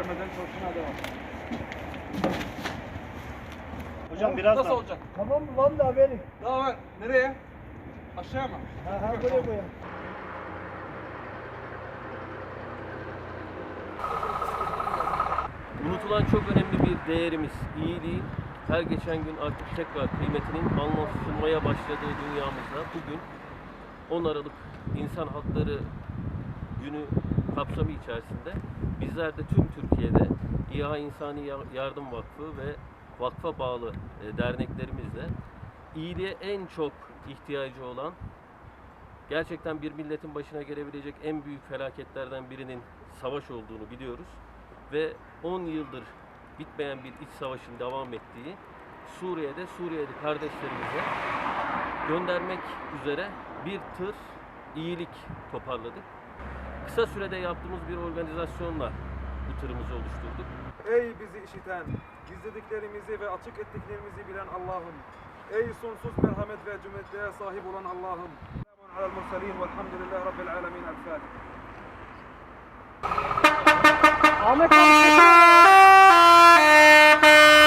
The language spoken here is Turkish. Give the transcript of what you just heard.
vermeden çalışmaya devam. Hocam biraz Nasıl daha. olacak? Tamam mı? Vallahi benim. Daha ver. Nereye? Aşağıya mı? Ha ha buraya koyalım. Unutulan çok önemli bir değerimiz, iyiliğin her geçen gün artık tekrar kıymetinin anlaşılmaya başladığı dünyamızda bugün 10 Aralık İnsan Hakları Günü kapsamı içerisinde bizler de tüm Türkiye'de İHA İnsani Ya- Yardım Vakfı ve vakfa bağlı e, derneklerimizle iyiliğe en çok ihtiyacı olan gerçekten bir milletin başına gelebilecek en büyük felaketlerden birinin savaş olduğunu biliyoruz ve 10 yıldır bitmeyen bir iç savaşın devam ettiği Suriye'de Suriyeli kardeşlerimize göndermek üzere bir tır iyilik toparladık. Kısa sürede yaptığımız bir organizasyonla bu tırımızı oluşturduk. Ey bizi işiten, gizlediklerimizi ve açık ettiklerimizi bilen Allah'ım. Ey sonsuz merhamet ve cömertliğe sahip olan Allah'ım. Selamun alel murselin velhamdülillahi rabbil alemin. El Fatiha. Ahmet